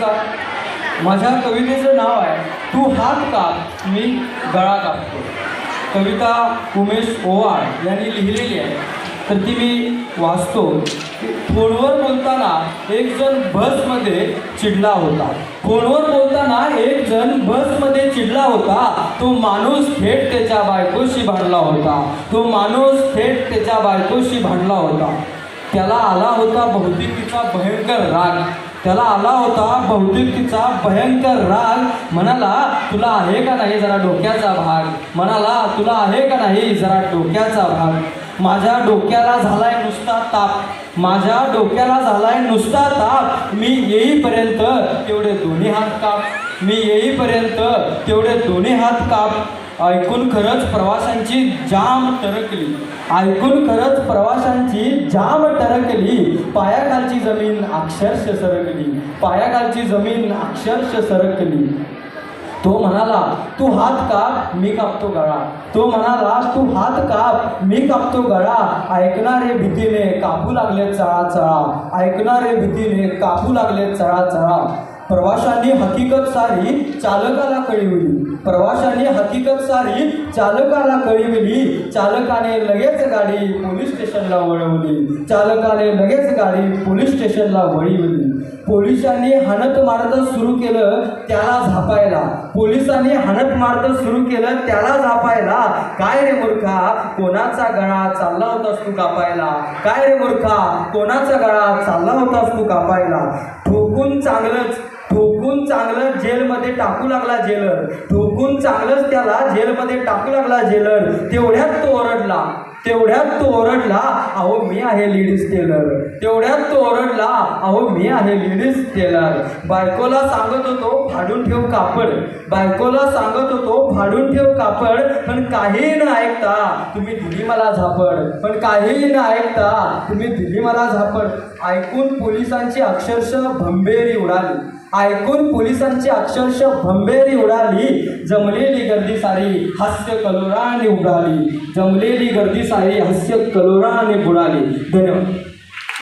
का? माझ्या कवितेचं नाव आहे तू हात काप मी गळा कापतो. कविता उमेश ओवाळ यांनी लिहिलेली आहे. तर ती मी वाचतो. फोनवर बोलताना एक जण बसमध्ये चिडला होता. फोनवर बोलताना एक जण बसमध्ये चिडला होता. तो माणूस थेट त्याच्या बायकोशी भांडला होता. तो माणूस थेट त्याच्या बायकोशी भांडला होता. त्याला आला होता भौतिकीचा भयंकर राग. त्याला आला होता भौतिकीचा भयंकर राग. म्हणाला तुला आहे का नाही जरा डोक्याचा भाग? म्हणाला तुला आहे का नाही जरा डोक्याचा भाग? माझ्या डोक्याला झालाय नुसता ताप. माझ्या डोक्याला झालाय नुसता ताप. मी येईपर्यंत तेवढे दोन्ही हात काप. मी येईपर्यंत तेवढे दोन्ही हात काप. ऐकून खरंच प्रवाशांची जाम तरकली. ऐकून खरंच प्रवाशांची जाम टरकली पायाखालची जमीन अक्षरश सरकली. पायाखालची जमीन अक्षरश सरकली. तो म्हणाला तू हात काप मी कापतो गळा. तो म्हणाला तू हात काप मी कापतो गळा. ऐकणारे भीतीने कापू लागले चळा चळा. ऐकणारे भीतीने कापू लागले चळा चळा. प्रवाशांनी हकीकत सारी चालकाला कळविली. प्रवाशांनी हकीकत सारी चालकाला कळविली. चालकाने लगेच गाडी पोलीस स्टेशनला वळवली. चालकाने लगेच गाडी पोलीस स्टेशनला वळवली. पोलिसांनी हणत मारत सुरू केलं त्याला झापायला. पोलिसांनी हणत मारत सुरू केलं त्याला झापायला. काय मूर्खा कोणाचा गळा चालला होतास तू कापायला? काय रे मूर्खा कोणाचा गळा चालला होतास तू कापायला? ठोकून चांगलंच ठोकून चांगलं जेलमध्ये टाकू लागला जेलर. ठोकून चांगलंच त्याला जेलमध्ये टाकू लागला जेलर. तेवढ्यात तो ओरडला तेवढ्यात तो ओरडला अहो मी आहे लेडीज टेलर तेवढ्यात तो ओरडला अहो मी आहे लेडीज टेलर बायकोला सांगत होतो फाडून ठेव कापड. बायकोला सांगत होतो फाडून ठेव कापड पण काही न ऐकता तुम्ही दिली मला झापड. पण काही न ऐकता तुम्ही दिली मला झापड. ऐकून पोलिसांची अक्षरशः भंबेरी उडाली. ऐकून पोलिसांची अक्षरशः भंबेरी उडाली. जमलेली गर्दी सारी हास्य कलोराने उडाली. जमलेली गर्दी सारी हास्य कलोराने बुडाली. धन्यवाद.